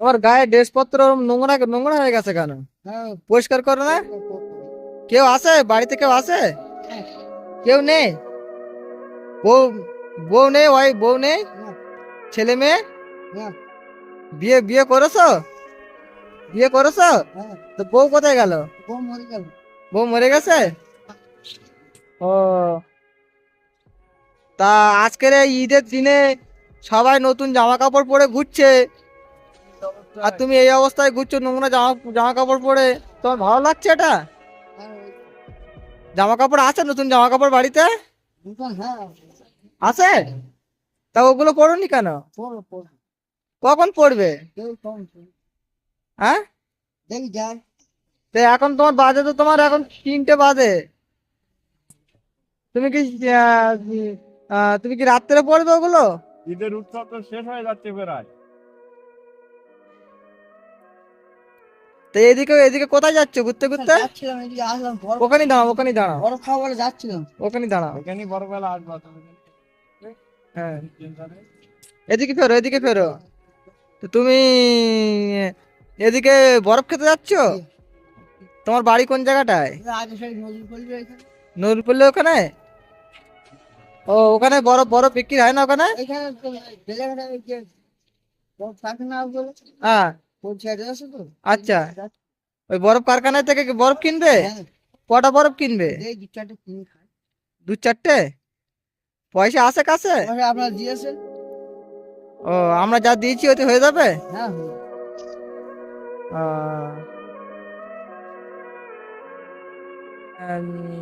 তোমার গায়ে ড্রেসপত্র নোংরা নোংরা হয়ে গেছে কেন? হ্যাঁ। পরিষ্কার করো না। কেউ আছে? বাড়িতে কেউ আছে। কেউ নেই? বউ বউ নেই ওই বউ নেই? ছেলে মেয়ে? বিয়ে বিয়ে করেছ? বিয়ে করেছ? তো বউ কোথায় গেল? বউ গেল বউ মরে গেছে? ও। তা আজকের এই ঈদের দিনে সবাই নতুন জামা কাপড় পরে ঘুরছে। আর তুমি এই অবস্থায় ঘুরছো, নোংরা জামা জামা কাপড় পরে। তোমার ভালো লাগছে এটা? জামা কাপড় আছে নতুন জামা কাপড় বাড়িতে? আছে? তা ওগুলো পরোনি কেন? কখন পড়বে হ্যাঁ? এখন তোমার বাজে তো তোমার এখন তিনটে বাজে। তুমি কি তুমি কি রাত্রে পড়বে ওগুলো? ঈদের উৎসব তো শেষ হয়ে যাচ্ছে প্রায়। তো এদিকে এদিকে কোথায় যাচ্ছ? ঘুরতে ঘুরতে? যাচ্ছিলাম এদিকে আসলাম বড় ওখানেই দাঁড়াও ওখানেই দাঁড়াও। বড় খাবার যাচ্ছিলাম। ওখানেই দাঁড়াও। এখানেই বড়বেলা আসব হ্যাঁ। এদিকে ফেরো এদিকে ফেরো। তো তুমি এদিকে বরফ খেতে যাচ্ছ? তোমার বাড়ি কোন জায়গাটায়? আগে সেই নজর করবে এখানে। নুরপুল্লে ওখানে? ও ওখানে বরফ বরফ বিক্রি হয় না ওখানে? বড় বলে। হ্যাঁ। আচ্ছা। ওই বরফ কারখানায় থেকে কি বরফ কিনবে? হ্যাঁ। কটা বরফ কিনবে? দু চারটে পয়সা আছে কাছে? দিয়েছেন ও আমরা যা দিয়েছি ওতে হয়ে যাবে? হ্যাঁ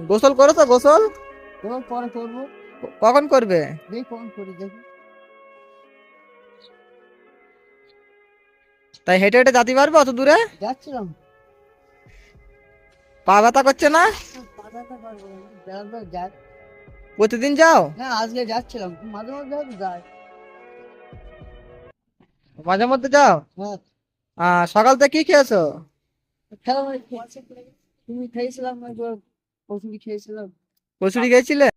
গোসল করেছ গোসল? করব। কখন করবে? তাই হেঁটে হেঁটে যেতে পারবে অত দূরে? যাচ্ছিলাম। পা ব্যথা করছে না? প্রতিদিন যাও? হ্যাঁ আজকে যাচ্ছিলাম মাঝে মধ্যে যাই মাঝে মধ্যে যাও? হ্যাঁ। সকাল থেকে কি খেয়েছো? তুমি খেয়েছিলাম কচুরি খেয়েছিলাম। কচুরি খেয়েছিলে?